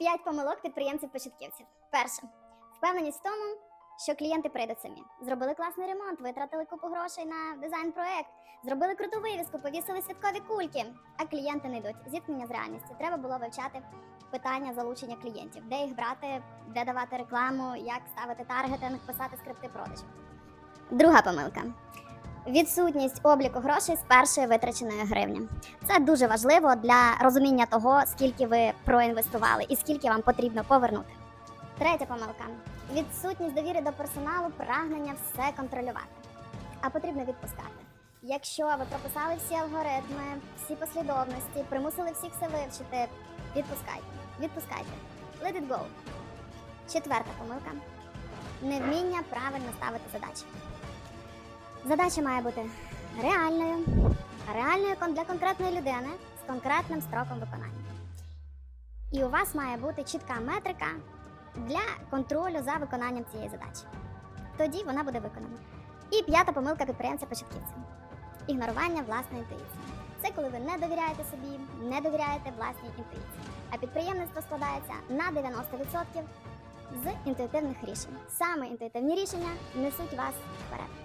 П'ять помилок підприємців-початківців. Перше. Впевненість в тому, що клієнти прийдуть самі. Зробили класний ремонт, витратили купу грошей на дизайн-проект, зробили круту вивіску, повісили святкові кульки, а клієнти не йдуть. Зіткнення з реальністю. Треба було вивчати питання залучення клієнтів, де їх брати, де давати рекламу, як ставити таргетинг, писати скрипти продажів. Друга помилка. Відсутність обліку грошей з першої витраченої гривні. Це дуже важливо для розуміння того, скільки ви проінвестували і скільки вам потрібно повернути. Третя помилка відсутність довіри до персоналу, прагнення все контролювати. А потрібно відпускати. Якщо ви прописали всі алгоритми, всі послідовності, примусили всіх все вивчити, відпускайте. Відпускайте. Let it go. Четверта помилка невміння правильно ставити задачі. Задача має бути реальною, реальною для конкретної людини з конкретним строком виконання. І у вас має бути чітка метрика для контролю за виконанням цієї задачі. Тоді вона буде виконана. І п'ята помилка підприємця-початківця ігнорування власної інтуїції. Це коли ви не довіряєте собі, не довіряєте власній інтуїції. А підприємництво складається на 90% з інтуїтивних рішень. Саме інтуїтивні рішення несуть вас вперед.